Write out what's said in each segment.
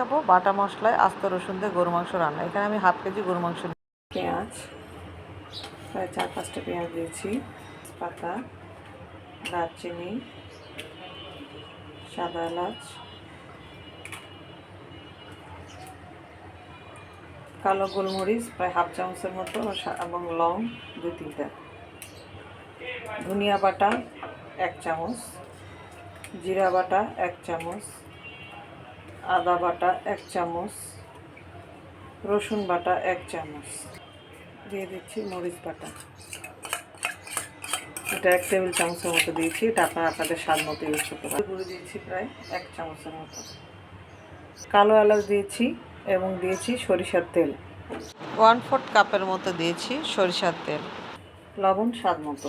দেখাবো বাটা মশলায় আস্ত রসুন দিয়ে গরু মাংস রান্না। এখানে আমি হাফ কেজি গরু মাংস পেঁয়াজ, প্রায় চার পাঁচটা পেঁয়াজ দিয়েছি, পাতা, দারচিনি, সাদা এলাচ, কালো গোলমরিচ, প্রায় হাফ চামচের মতো এবং লং দুই তিনটা। ধনিয়া বাটা এক চামচ, জিরা বাটা এক চামচ আদা বাটা এক চামচ, রসুন বাটা এক চামচ, দিয়ে দিচ্ছি মরিচ বাটা। এটা এক টেবিল চামচের মতো দিয়েছি, এটা আপনারা আপনাদের স্বাদ মতো ইউজ করতে পারেন। গুঁড়ো দিয়েছি প্রায় এক চামচের মতো। কালো এলাচ দিয়েছি এবং দিয়েছি সরিষার তেল। ওয়ান ফোর্থ কাপের মতো দিয়েছি সরিষার তেল। লবণ স্বাদ মতো।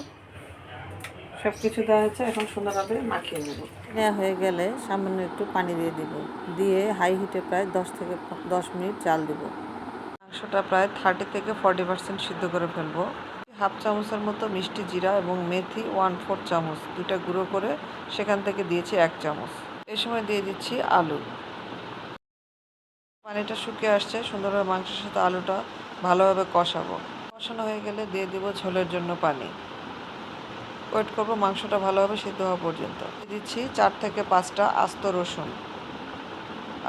সব কিছু দেওয়া হয়েছে, এখন সুন্দরভাবে মাখিয়ে নেব। নেওয়া হয়ে গেলে সামান্য একটু পানি দিয়ে দিব। দিয়ে হাই হিটে প্রায় দশ থেকে দশ মিনিট জাল দিব। মাংসটা প্রায় থার্টি থেকে ফর্টি পার্সেন্ট সিদ্ধ করে ফেলব। হাফ চামচের মতো মিষ্টি জিরা এবং মেথি ওয়ান ফোর চামচ দুটা গুঁড়ো করে সেখান থেকে দিয়েছি এক চামচ। এই সময় দিয়ে দিচ্ছি আলু। পানিটা শুকিয়ে আসছে, সুন্দরভাবে মাংসের সাথে আলুটা ভালোভাবে কষাবো। কষানো হয়ে গেলে দিয়ে দিব ঝোলের জন্য পানি। ওয়েট করব, মাংসটা ভালোভাবে সিদ্ধ হওয়া পর্যন্ত। দিচ্ছি চার থেকে পাঁচটা আস্ত রসুন।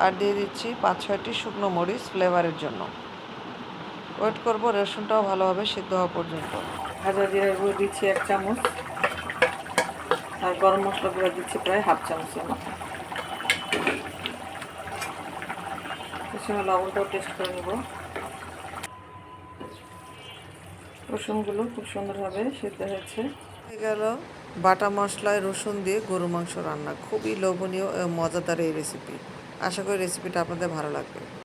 আর দিয়ে দিচ্ছি পাঁচ ছয়টি শুকনো মরিচ ফ্লেভারের জন্য। ওয়েট করব, রসুনটাও ভালোভাবে সিদ্ধ হওয়া পর্যন্ত। ভাজা জিরা গুঁড়ো দিচ্ছি এক চামচ। আর গরম মশলা গুঁড়ো দিচ্ছি প্রায় হাফ চামচের মতো। লবণটাও টেস্ট করে নেব। রসুনগুলো খুব সুন্দরভাবে সিদ্ধ হয়েছে। হয়ে গেল। বাটা মশলায় রসুন দিয়ে গরু মাংস রান্না। খুবই লোভনীয় ও মজাদার এই রেসিপি আশা করি রেসিপিটা আপনাদের ভালো লাগবে।